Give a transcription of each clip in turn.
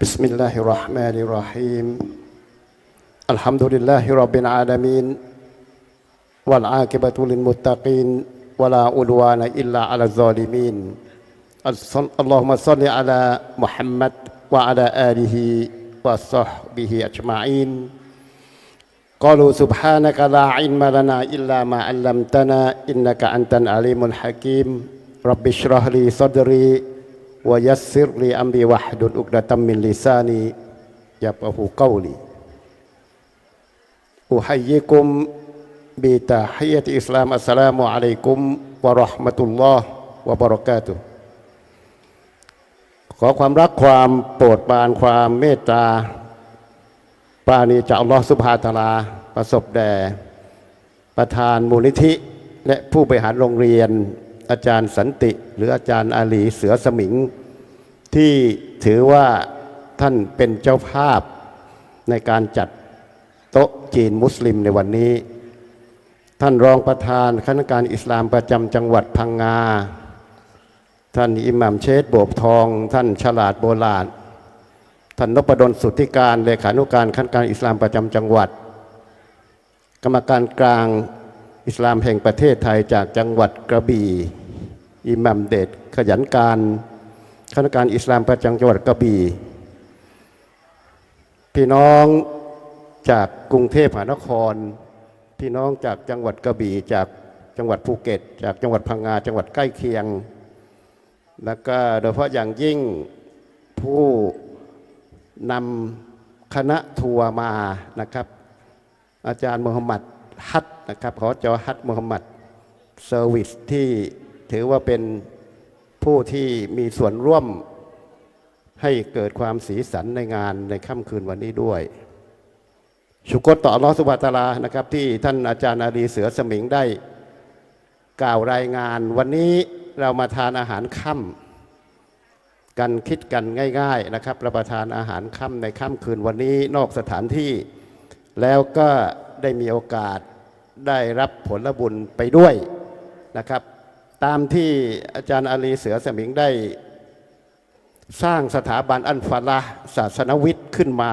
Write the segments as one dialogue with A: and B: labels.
A: بسم الله الرحمن الرحيم. الحمد لله رب العالمين والعاقبة للمتقين ولا عدوان إلا على الظالمين. اللهم صل على محمد وعلى آله وصحبه أجمعين. قالوا سبحانك لا علم لنا إلا ما علمتنا إنك أنت العليم الحكيم. رب اشرح لي صدري ويسر لي أمري واحلل عقدة من لساني يفقه قولي أحييكم بتحية الإسلام السلام عليكم ورحمة الله وبركاته ขอความรักความโปรดปรานความเมตตา ปราณีจากอัลลอฮฺสุบฮาตะอาลา ประสบแด่ ประธานมูลนิธิ และผู้บริหารโรงเรียน อาจารย์สันติ หรืออาจารย์อาลีเสือสมิง ที่ถือว่าท่านเป็นเจ้าภาพในการจัดโต๊ะจีนมุสลิมในวันนี้ ท่านรองประธานคณะการอิสลามประจำจังหวัดพังงา ท่านอิหมัมเชษโบกทอง ท่านฉลาดโบราณท่านนพดลสุทธิการเลขานุการขั้นการอิสลามประจำจังหวัด กรรมการกลางอิสลามแห่งประเทศไทยจากจังหวัดกระบี่ อิหมัมเดชขยันการคณะการอิสลามประจำจังหวัดกระบี่พี่น้องจากกรุงเทพมหานคร พี่น้องจากจังหวัดกระบี่จากจังหวัดภูเก็ต จากจังหวัดพังงาจังหวัดใกล้เคียง แล้วก็โดยเฉพาะอย่างยิ่งผู้นำคณะทัวร์มานะครับ อาจารย์มูฮัมหมัดฮัตนะครับขอจอฮัตมูฮัมหมัดเซอร์วิสที่ ถือว่าเป็นผู้ที่มีส่วนร่วมให้เกิดความสีสันในงานในค่ำคืนวันนี้ด้วย ชุกรต่ออัลอสุบฮาตะอาลานะครับ ที่ท่านอาจารย์อาลีเสือสมิงได้ กล่าวรายงาน วันนี้เรามาทานอาหารค่ำกันคิดกันง่าย ๆนะครับรับประทานอาหารค่ำในค่ำคืนวันนี้นอกสถานที่ แล้วก็ได้มีโอกาสได้รับผลบุญไปด้วยนะครับ ตามที่อาจารย์อาลีเสือสมิงได้ สร้างสถาบันอันฟาละศาสนวิทย์ขึ้นมา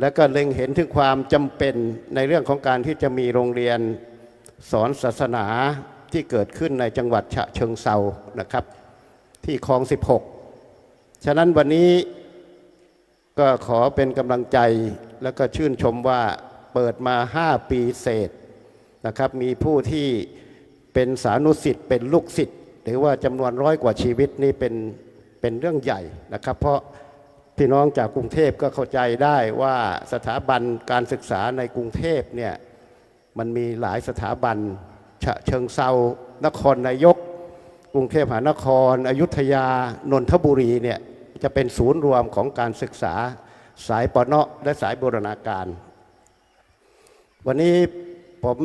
A: แล้วก็เล็งเห็นถึงความจำเป็นในเรื่องของการที่จะมีโรงเรียนสอนศาสนาที่เกิดขึ้นในจังหวัดฉะเชิงเซานะครับ ที่คลอง 16 ฉะนั้นวันนี้ก็ขอเป็นกำลังใจแล้วก็ชื่นชมว่าเปิดมา 5 ปีเศษนะครับ มีผู้ที่ เป็นสานุสิทธิ์เป็นลูกศิษย์หรือว่าจำนวนร้อยกว่าชีวิตนี่เป็นเป็นเรื่องใหญ่นะครับ เพราะพี่น้องจากกรุงเทพก็เข้าใจได้ว่าสถาบันการศึกษาในกรุงเทพเนี่ยมันมีหลายสถาบันฉะเชิงเซานครนายก กรุงเทพมหานคร อยุธยานนทบุรีเนี่ยจะเป็นศูนย์รวมของการศึกษาสายปเนาะและสายบูรณาการ วันนี้ผม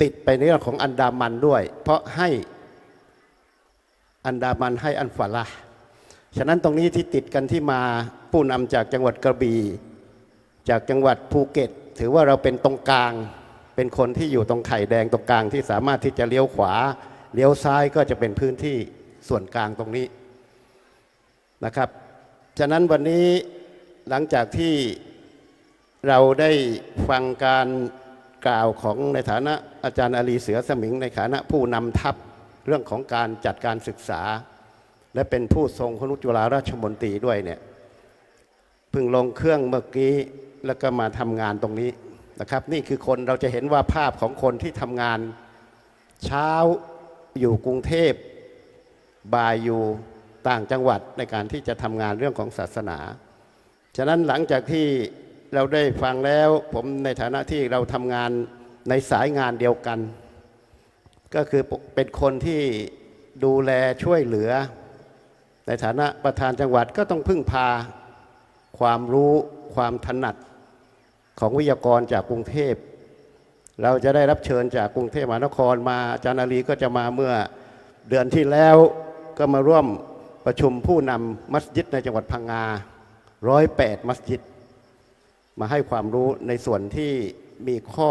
A: ติดไปในเรื่องของอันดามันด้วย เพราะให้อันดามันให้อันฟาละฉะนั้นตรงนี้ที่ติดกันที่มาผู้นำจากจังหวัดกระบี่จากจังหวัดภูเก็ต ถือว่าเราเป็นตรงกลาง เป็นคนที่อยู่ตรงไข่แดงตรงกลางที่สามารถที่จะเลี้ยวขวา เลี้ยวซ้ายก็จะเป็นพื้นที่ส่วนกลางตรงนี้นะครับ ฉะนั้นวันนี้หลังจากที่เราได้ฟังการ กล่าวของในฐานะอาจารย์อาลีเสือสมิง ในฐานะผู้นำทัพเรื่องของการจัดการศึกษา และเป็นผู้ทรงคนุจุฬาราชมนตรีด้วยเนี่ยเพิ่งลงเครื่องเมื่อกี้แล้วก็มาทำงานตรงนี้นะครับ นี่คือคนเราจะเห็นว่าภาพของคนที่ทำงาน เช้าอยู่กรุงเทพบ่ายอยู่ต่างจังหวัดในการที่จะทำงานเรื่องของศาสนา ฉะนั้นหลังจากที่ เราได้ฟังแล้วผมในฐานะที่เราทำงานในสายงานเดียวกัน ก็คือเป็นคนที่ดูแลช่วยเหลือ ในฐานะประธานจังหวัดก็ต้องพึ่งพาความรู้ความถนัดของวิทยากรจากกรุงเทพ เราจะได้รับเชิญจากกรุงเทพมหานครมาอาจารย์อาลีก็จะมาเมื่อเดือนที่แล้วก็มาร่วมประชุมผู้นำมัสยิดในจังหวัดพังงาร้อยแปดมัสยิด มาให้ความรู้ในส่วนที่มีข้อ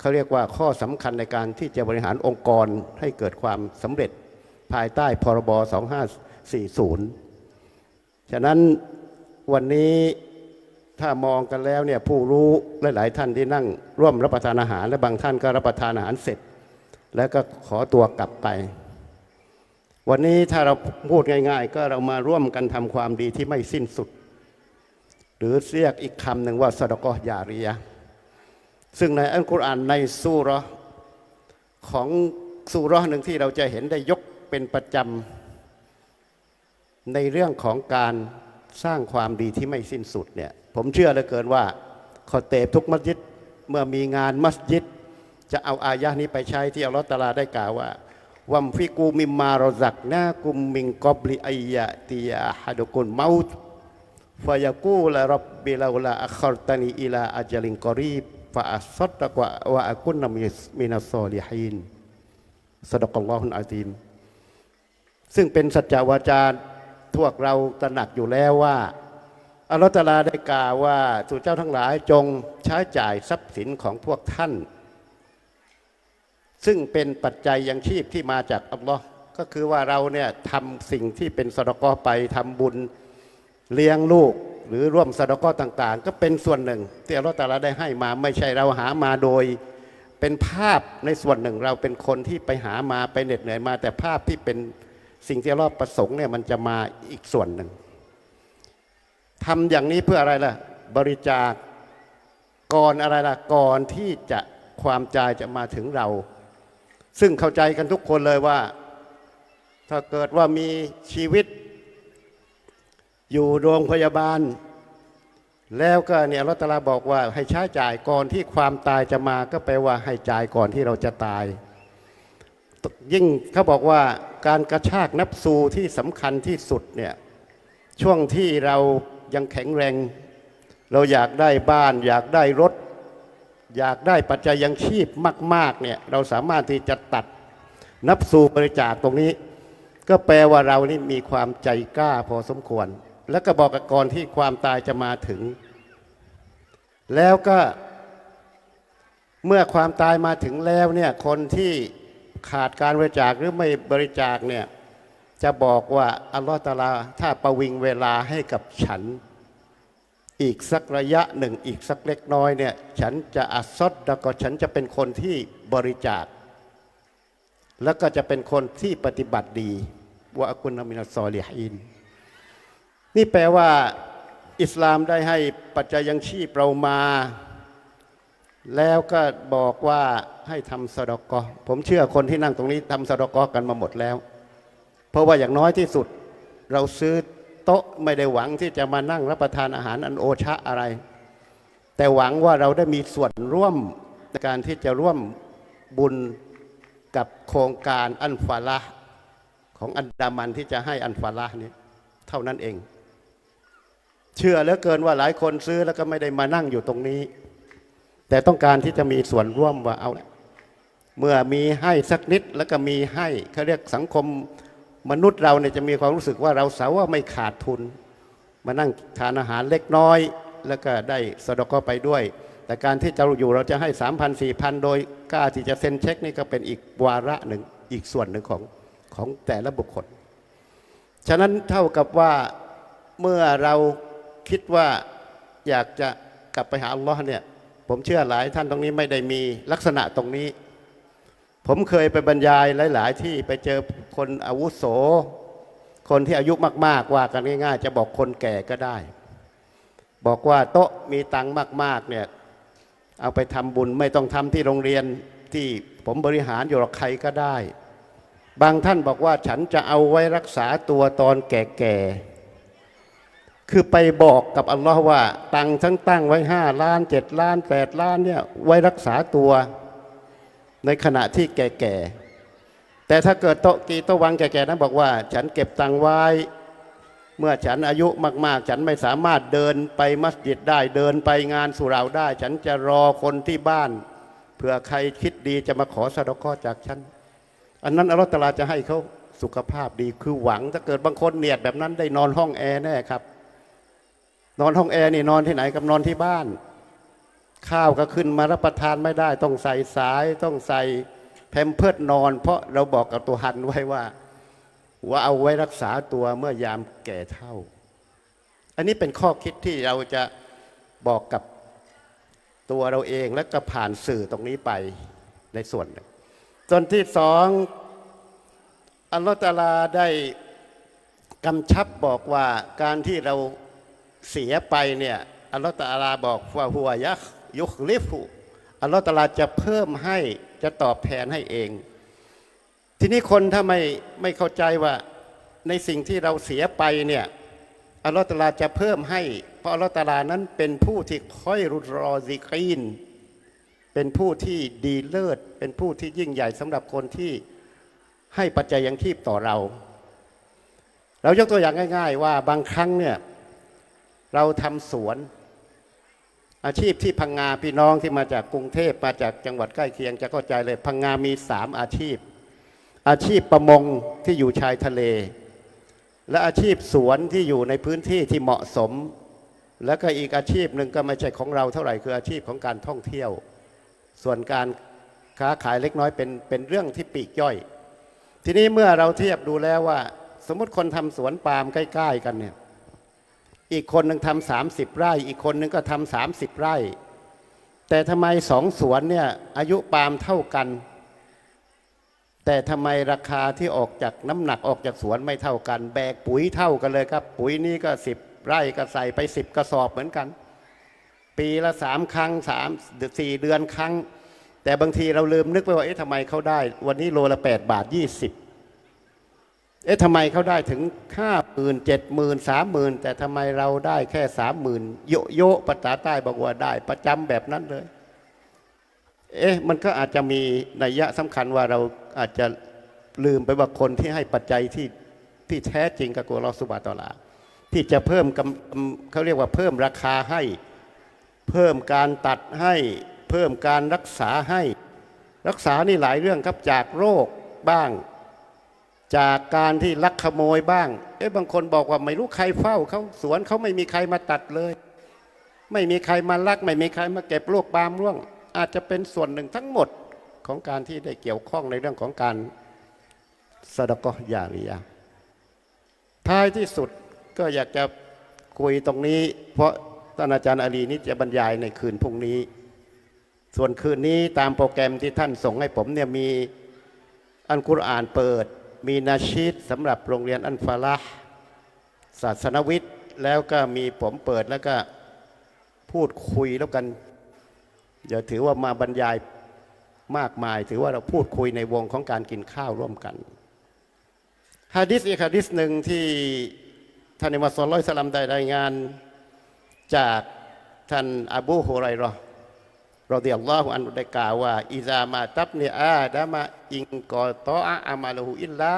A: เขาเรียกว่าข้อสำคัญในการที่จะบริหารองค์กรให้เกิดความสำเร็จภายใต้พรบ 2540 ฉะนั้นวันนี้ถ้ามองกันแล้วเนี่ยผู้รู้หลาย ๆ ท่านที่นั่งร่วมรับประทานอาหาร และบางท่านก็รับประทานอาหารเสร็จ แล้วก็ขอตัวกลับไป วันนี้ถ้าเราพูดง่าย ๆ ก็เรามาร่วมกันทำความดีที่ไม่สิ้นสุด หรือเรียกอีกคำหนึ่งว่าสดกอยาริยะซึ่งในอัลกุรอานในซูรของซูรหนึ่งที่เราจะเห็นได้ยกเป็นประจำในเรื่องของการสร้างความดีที่ไม่สิ้นสุดเนี่ยผมเชื่อเหลือเกินว่าขอเตบทุกมัสยิดเมื่อมีงานมัสยิด จะเอาอายะนี้ไปใช้ที่อัลลอฮฺตาลาได้กล่าวว่าวัมฟิกูมิมมารอซักนากุมมิงกอบลิอัยยะติยาฮัดุกุนเมาต ฟายกูลรับบิลาลาอัครตานีอิลาอัจลินกอรีบฟาอัสซัดตะกวะวะอากุนนามินัสซอลิฮีนสดกัลลอฮุนอาซีมซึ่งเป็นสัจจวาจาพวกเราตระหนักอยู่แล้วว่าอัลลอฮฺตาลาได้กล่าวว่าสู่เจ้าทั้งหลายจงใช้จ่ายทรัพย์สินของพวกท่าน ซึ่งเป็นปัจจัยยังชีพที่มาจากอัลลอฮ์ก็คือว่าเราเนี่ยทำสิ่งที่เป็นสดกอไปทำบุญ เลี้ยงลูกหรือร่วมสดกอต่างๆ ก็เป็นส่วนหนึ่งที่อัลลอฮ์ตาลาได้ให้มาไม่ใช่เราหามาโดย เป็นภาพในส่วนหนึ่งเราเป็นคนที่ไปหามาไปเหน็ดเหนื่อยมา แต่ภาพที่เป็นสิ่งที่อัลลอฮ์ประสงค์เนี่ยมันจะมาอีกส่วนหนึ่งทำอย่างนี้เพื่ออะไรล่ะ บริจาคก่อนอะไรล่ะก่อนที่จะความใจจะมาถึงเรา ซึ่งเข้าใจกันทุกคนเลยว่า ถ้าเกิดว่ามีชีวิต อยู่โรงพยาบาล แล้วก็เนี่ยรัตลาบอกว่าให้ใช้จ่ายก่อนที่ความตายจะมาก็แปลว่าให้จ่ายก่อนที่เราจะตาย ยิ่งเขาบอกว่าการกระชากนับสูที่สำคัญที่สุดเนี่ยช่วงที่เรายังแข็งแรง เราอยากได้บ้าน อยากได้รถ อยากได้ปัจจัยยังชีพมาก ๆเนี่ยเราสามารถที่จะตัดนับสูบริจาคตรงนี้ ก็แปลว่าเรานี่มีความใจกล้าพอสมควร แล้วก็บอกกับก่อนที่ความตายจะมาถึง แล้วก็เมื่อความตายมาถึงแล้วเนี่ยคนที่ขาดการบริจาคหรือไม่บริจาคเนี่ยจะบอกว่าอัลลอฮฺตะอาลาถ้าประวิงเวลาให้กับฉัน อีกสักระยะหนึ่งอีกสักเล็กน้อยเนี่ยฉันจะอัสซดแล้วก็ฉันจะเป็นคนที่บริจาค แล้วก็จะเป็นคนที่ปฏิบัติดีว่าอักุนมินัสซอลิฮิน นี่แปลว่าอิสลามได้ให้ปัจจัยยังชีพเรามา แล้วก็บอกว่าให้ทำสดอกกอผมเชื่อคนที่นั่งตรงนี้ทำสดอกกอกันมาหมดแล้ว เพราะว่าอย่างน้อยที่สุดเราซื้อโต๊ะไม่ได้หวังที่จะมานั่งรับประทานอาหารอันโอชะอะไร แต่หวังว่าเราได้มีส่วนร่วมในการที่จะร่วมบุญกับโครงการอันฟาละของอันดามันที่จะให้อันฟาละนี้เท่านั้นเอง เชื่อเหลือเกินว่าหลายคนซื้อแล้วก็ไม่ได้มานั่งอยู่ตรงนี้ แต่ต้องการที่จะมีส่วนร่วมว่าเอาละเมื่อมีให้สักนิดแล้วก็มีให้เขาเรียกสังคมมนุษย์เราเนี่ยจะมีความรู้สึกว่าเราสาว่าไม่ขาดทุน มานั่งทานอาหารเล็กน้อย แล้วก็ได้สดก็ไปด้วย แต่การที่จะอยู่เราจะให้สามพันสี่พันโดยกล้าที่จะเซ็นเช็คนี่ก็เป็นอีกวาระหนึ่งอีกส่วนหนึ่งของของแต่ละบุคคล ฉะนั้นเท่ากับว่าเมื่อเรา คิดว่าอยากจะกลับไปหาอัลลอฮ์เนี่ย ผมเชื่อหลายท่านตรงนี้ไม่ได้มีลักษณะตรงนี้ ผมเคยไปบรรยายหลาย ๆ ที่ไปเจอคนอาวุโส คนที่อายุมาก ๆ ว่ากันง่าย ๆ จะบอกคนแก่ก็ได้ บอกว่าโต๊ะมีตังค์มาก ๆ เนี่ย เอาไปทำบุญไม่ต้องทำที่โรงเรียนที่ผมบริหารอยู่หรอกใครก็ได้ บางท่านบอกว่าฉันจะเอาไว้รักษาตัวตอนแก่ๆ คือไปบอกกับอัลลอฮ์ว่า ตังค์ทั้งตั้งไว้ห้าล้านเจ็ดล้านแปดล้านเนี่ยไว้รักษาตัวในขณะที่แก่ๆ แต่ถ้าเกิดโตกีโตวังแก่ๆนั้นบอกว่า ฉันเก็บตังไว้ เมื่อฉันอายุมากๆ ฉันไม่สามารถเดินไปมัสยิดได้เดินไปงานสุราได้ ฉันจะรอคนที่บ้านเผื่อใครคิดดีจะมาขอสะดอกข้อจากฉัน อันนั้นอัลลอฮฺตลาจะให้เขาสุขภาพดีคือหวังถ้าเกิดบางคนเนียดแบบนั้นได้นอนห้องแอร์แน่ครับ นอนห้องแอร์นี่นอนที่ไหนกับนอนที่บ้าน ข้าวก็ขึ้นมารับประทานไม่ได้ ต้องใส่สายต้องใส่แพมเพิร์ดนอน เพราะเราบอกกับตัวหันไว้ว่า ว่าเอาไว้รักษาตัวเมื่อยามแก่เท่า อันนี้เป็นข้อคิดที่เราจะบอกกับตัวเราเองและก็ผ่านสื่อตรงนี้ไปในส่วนหนึ่งส่วนที่สองอัลลอฮฺตาลาได้กำชับบอกว่าการที่เรา เสียไปเนี่ยอัลลอฮฺตะอาลาบอกว่าหัวยักยุคลิฟุอัลลอฮฺตะอาลาจะเพิ่มให้จะตอบแทนให้เอง ทีนี้คนถ้าไม่ไม่เข้าใจว่าในสิ่งที่เราเสียไปเนี่ยอัลลอฮฺตะอาลาจะเพิ่มให้ เพราะอัลลอฮฺตะอาลานั้นเป็นผู้ที่ค่อยรุรอซิกีนเป็นผู้ที่ดีเลิศ เป็นผู้ที่ยิ่งใหญ่สำหรับคนที่ให้ปัจจัยยังชีพต่อเรา เรายกตัวอย่างง่าย ๆ ว่าบางครั้งเนี่ย เราทำสวน อาชีพที่พังงาพี่น้องที่มาจากกรุงเทพมาจากจังหวัดใกล้เคียงจะเข้าใจเลยพังงามีสามอาชีพ อาชีพประมงที่อยู่ชายทะเล และอาชีพสวนที่อยู่ในพื้นที่ที่เหมาะสม แล้วก็อีกอาชีพหนึ่งก็ไม่ใช่ของเราเท่าไหร่คืออาชีพของการท่องเที่ยว ส่วนการค้าขายเล็กน้อยเป็นเป็นเรื่องที่ปีกย่อย ทีนี้เมื่อเราเทียบดูแล้วว่า สมมติคนทำสวนปาล์มใกล้ ๆ กันเนี่ย อีกคนหนึ่งทำสามสิบไร่ อีกคนหนึ่งก็ทำสามสิบไร่ แต่ทำไมสองสวนเนี่ยอายุปาล์มเท่ากัน แต่ทำไมราคาที่ออกจากน้ำหนักออกจากสวนไม่เท่ากัน แบกปุ๋ยเท่ากันเลยครับ ปุ๋ยนี่ก็สิบไร่ก็ใส่ไปสิบกระสอบเหมือนกัน ปีละสามครั้งสามสี่เดือนครั้ง แต่บางทีเราลืมนึกไปว่าเอ๊ะทำไมเขาได้ วันนี้โลละแปดบาทยี่สิบ เอ๊ะทำไมเขาได้ถึงห้าหมื่นเจ็ดหมื่นสามหมื่นแต่ทำไมเราได้แค่สามหมื่นโยโยภาษาใต้บอกว่าได้ประจำแบบนั้นเลย เอ๊ะมันก็อาจจะมีนัยยะสำคัญว่าเราอาจจะลืมไปว่าคนที่ให้ปัจจัยที่ที่แท้จริงกับกัวลอสุบาตลา ที่จะเพิ่มกำเขาเรียกว่าเพิ่มราคาให้ เพิ่มการตัดให้ เพิ่มการรักษาให้ รักษานี่หลายเรื่องครับจากโรคบ้าง จากการที่ลักขโมยบ้าง เอ๊ะบางคนบอกว่าไม่รู้ใครเฝ้าเขาสวนเขาไม่มีใครมาตัดเลย ไม่มีใครมาลัก ไม่มีใครมาเก็บลูกปาล์มร่วง อาจจะเป็นส่วนหนึ่งทั้งหมดของการที่ได้เกี่ยวข้องในเรื่องของการสดกยาริยาท้ายที่สุดก็อยากจะคุยตรงนี้ เพราะท่านอาจารย์อาลีนี่จะบรรยายในคืนพรุ่งนี้ ส่วนคืนนี้ตามโปรแกรมที่ท่านส่งให้ผมเนี่ยมีอันกุรอานเปิด มีนาชีดสำหรับโรงเรียนอันฟาละห์ศาสนวิทย์ แล้วก็มีผมเปิดแล้วก็พูดคุยแล้วกันอย่าถือว่ามาบรรยายมากมาย ถือว่าเราพูดคุยในวงของการกินข้าวร่วมกันฮะดิษอีกฮะดิษหนึ่งที่ท่านอิมามศ็อลลอยฮิวะซัลลัมได้รายงานจากท่านอบูฮุไรราะห์ รอดิยัลลอฮุอันได้กล่าวว่าอิซามาตับเนอาดามะอิงกอตออะอามาลูอิลลา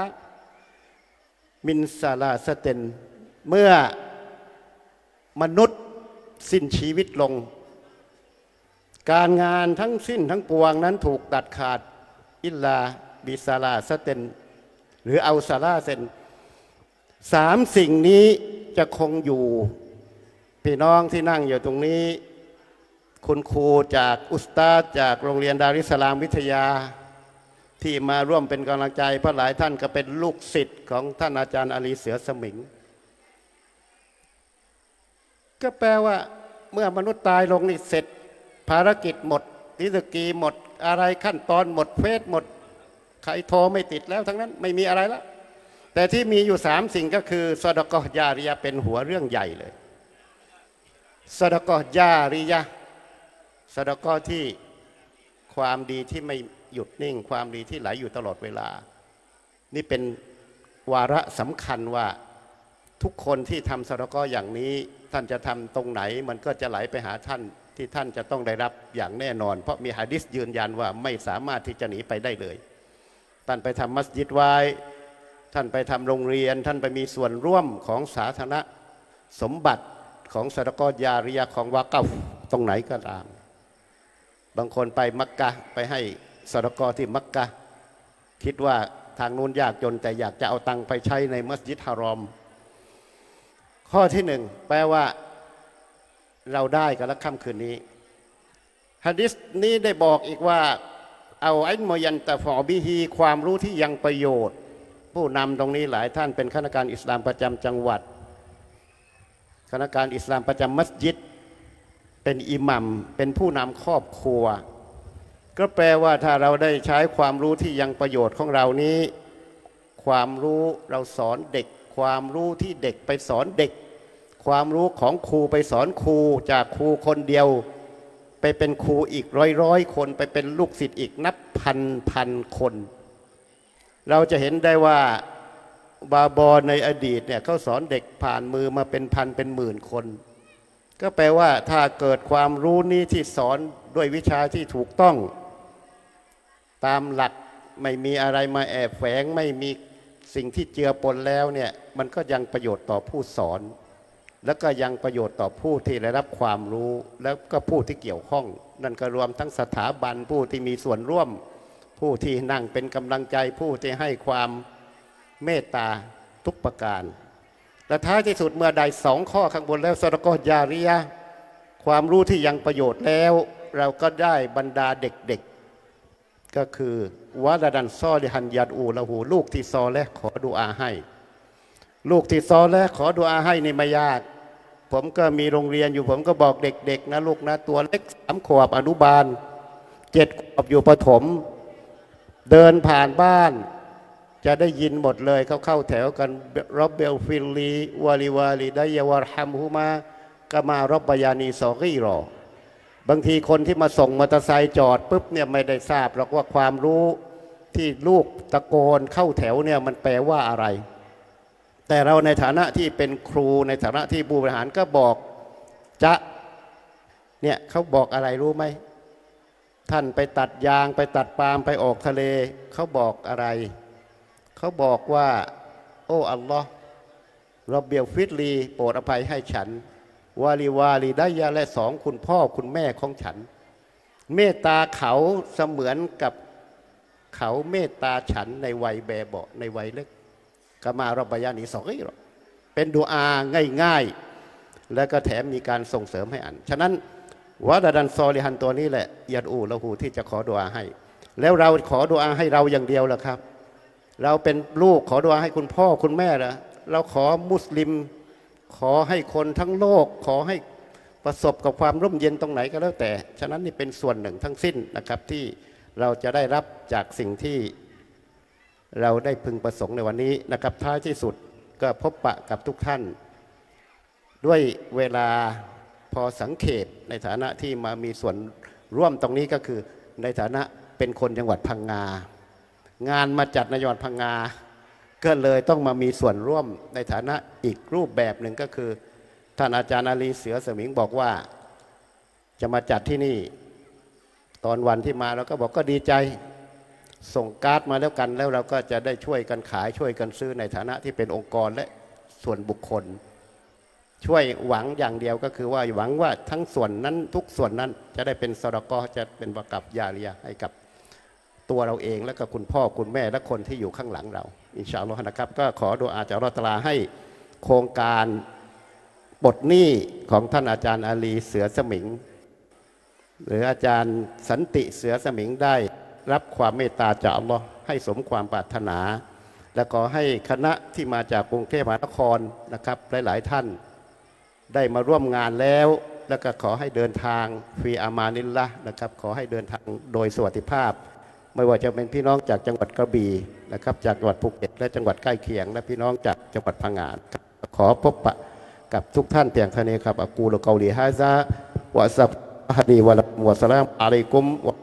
A: มินซาลาสเตนเมื่อมนุษย์สิ้นชีวิตลง การงานทั้งสิ้นทั้งปวงนั้นถูกตัดขาดอิลลาบิซาลาสเตนหรือเอาซาลาเซนสามสิ่งนี้จะคงอยู่ พี่น้องที่นั่งอยู่ตรงนี้ คุณครูจากอุสตาจากโรงเรียนดาริสลามวิทยา ที่มาร่วมเป็นกำลังใจเพราะหลายท่านก็เป็นลูกศิษย์ของท่านอาจารย์อาลีเสือสมิง ก็แปลว่าเมื่อมนุษย์ตายลงนี่เสร็จ ภารกิจหมดทิสกีหมดอะไรขั้นตอนหมดเฟสหมดใครโทรไม่ติดแล้วทั้งนั้นไม่มีอะไรแล้วแต่ที่มีอยู่สามสิ่งก็คือสดกอยาริยะเป็นหัวเรื่องใหญ่เลยสดกอยาริยะ สดกที่ความดีที่ไม่หยุดนิ่ง ความดีที่ไหลอยู่ตลอดเวลา นี่เป็นวาระสำคัญว่าทุกคนที่ทำสดกอย่างนี้ ท่านจะทำตรงไหน มันก็จะไหลไปหาท่านที่ท่านจะต้องได้รับอย่างแน่นอน เพราะมีฮะดิษยืนยันว่าไม่สามารถที่จะหนีไปได้เลย ท่านไปทำมัสยิดไว้ ท่านไปทำโรงเรียน ท่านไปมีส่วนร่วมของสาธารณสมบัติของสดกยาริยะของวาเก้าตรงไหนก็ตาม บางคนไปมักกะไปให้สดกที่มักกะ คิดว่าทางนู้นยากจนแต่อยากจะเอาตังค์ไปใช้ในมัสยิดฮารอม ข้อที่หนึ่งแปลว่าเราได้กันละค่ำคืนนี้ฮะดิษนี้ได้บอกอีกว่า เอาไอ้มยันตะฟอบิฮีความรู้ที่ยังประโยชน์ ผู้นำตรงนี้หลายท่านเป็นข้าราชการอิสลามประจำจังหวัดคณะการอิสลามประจำมัสยิด เป็นอิหมัมเป็นผู้นำครอบครัว ก็แปลว่าถ้าเราได้ใช้ความรู้ที่ยังประโยชน์ของเรานี้ ความรู้เราสอนเด็ก ความรู้ที่เด็กไปสอนเด็ก ความรู้ของครูไปสอนครูจากครูคนเดียว ไปเป็นครูอีกร้อยร้อยคนไปเป็นลูกศิษย์อีกนับพันพันคน เราจะเห็นได้ว่าบาบอในอดีตเนี่ยเขาสอนเด็กผ่านมือมาเป็นพันเป็นหมื่นคน ก็แปลว่าถ้าเกิดความรู้นี้ที่สอนด้วยวิชาที่ถูกต้อง ตามหลักไม่มีอะไรมาแอบแฝงไม่มีสิ่งที่เจือปนแล้วเนี่ยมันก็ยังประโยชน์ต่อผู้สอน แล้วก็ยังประโยชน์ต่อผู้ที่ได้รับความรู้ แล้วก็ผู้ที่เกี่ยวข้อง นั่นก็รวมทั้งสถาบันผู้ที่มีส่วนร่วม ผู้ที่นั่งเป็นกำลังใจผู้ที่ให้ความเมตตาทุกประการ และท้ายที่สุดเมื่อใดสองข้อข้างบนแล้วสรกยาริยะความรู้ที่ยังประโยชน์แล้ว เราก็ได้บรรดาเด็กๆ ก็คือวะดาดันซอลิฮันยัดอูละหู ลูกที่ซอและขอดุอาให้ ลูกที่ซอและขอดุอาให้ในม่ยากผมก็มีโรงเรียนอยู่ผมก็บอกเด็ก ๆ นะลูกนะ ตัวเล็กสามขวบอนุบาลเจ็ดขวบอยู่ประถม เดินผ่านบ้าน จะได้ยินหมดเลยเขาเข้าแถวกันรอบเบลฟิลลีวาลิวาลีไดยาวารฮัมฮุมากามารอบบายานีซอกีรอบางทีคนที่มาส่งมอเตอร์ไซค์จอดปุ๊บเนี่ยไม่ได้ทราบหรอกว่าความรู้ที่ลูกตะโกนเข้าแถวเนี่ยมันแปลว่าอะไร แต่เราในฐานะที่เป็นครูในฐานะที่ผู้บริหารก็บอกจะเนี่ยเขาบอกอะไรรู้ไหมท่านไปตัดยางไปตัดปาล์มไปออกทะเลเขาบอกอะไร เขาบอกว่า โอ้อัลลอฮ์เราเบียวฟิตลีโปรดอภัยให้ฉัน วาลีวาลีได้ยาและสองคุณพ่อคุณแม่ของฉัน เมตตาเขาเสมือนกับเขาเมตตาฉันในวัยแบเบาในวัยเล็กกามารบบายานีสองอีหรอเป็นดูอาง่ายๆ แล้วก็แถมมีการส่งเสริมให้อ่านฉะนั้นวะดาดันซอลิฮันตัวนี้แหละยัดอูละหูที่จะขอดุอาให้ แล้วเราขอดุอาให้เราอย่างเดียวเหรอครับ เราเป็นลูกขอดุอาให้คุณพ่อคุณแม่เหรอเราขอมุสลิม ขอให้คนทั้งโลก ขอให้ประสบกับความร่มเย็นตรงไหนก็แล้วแต่ ฉะนั้นนี่เป็นส่วนหนึ่งทั้งสิ้นนะครับที่เราจะได้รับจากสิ่งที่เราได้พึงประสงค์ในวันนี้นะครับท้ายที่สุดก็พบปะกับทุกท่าน ด้วยเวลาพอสังเขตในฐานะที่มามีส่วนร่วมตรงนี้ก็คือในฐานะเป็นคนจังหวัดพังงา งานมาจัดนจังหวัดพังงา ก็เลยต้องมามีส่วนร่วมในฐานะอีกรูปแบบหนึ่งก็คือ ท่านอาจารย์อาลีเสือสมิงบอกว่า จะมาจัดที่นี่ ตอนวันที่มาเราก็บอกก็ดีใจ ส่งการ์ดมาแล้วกัน แล้วเราก็จะได้ช่วยกันขายช่วยกันซื้อในฐานะที่เป็นองค์กรและส่วนบุคคล ช่วยหวังอย่างเดียวก็คือว่าหวังว่าทั้งส่วนนั้นทุกส่วนนั้นจะได้เป็นสรกจะเป็นประกับยาเรียให้กับ ตัวเราเองแล้วก็คุณพ่อคุณแม่และคนที่อยู่ข้างหลังเรา อินชาอัลลอฮ์นะครับ ก็ขอดูอาจากอัลลอฮ์ตลาให้โครงการปลดหนี้ของท่านอาจารย์อาลีเสือสมิง หรืออาจารย์สันติเสือสมิงได้รับความเมตตาจากอัลลอฮ์ให้สมความปรารถนา และขอให้คณะที่มาจากกรุงเทพมหานครนะครับ หลาย ๆ ท่านได้มาร่วมงานแล้ว แล้วก็ขอให้เดินทางฟีอามานิลละนะครับ ขอให้เดินทางโดยสวัสดิภาพ ไม่ว่าจะเป็นพี่น้องจากจังหวัดกระบี่นะครับ จากจังหวัดภูเก็ตและจังหวัดใกล้เคียง และพี่น้องจากจังหวัดพังงานขอพบปะกับทุกท่านเพียงเท่านี้ครับ อากูลกาหลีฮาซาวะซับฮะดีวะลัมวะสลามอะลัยกุมวะ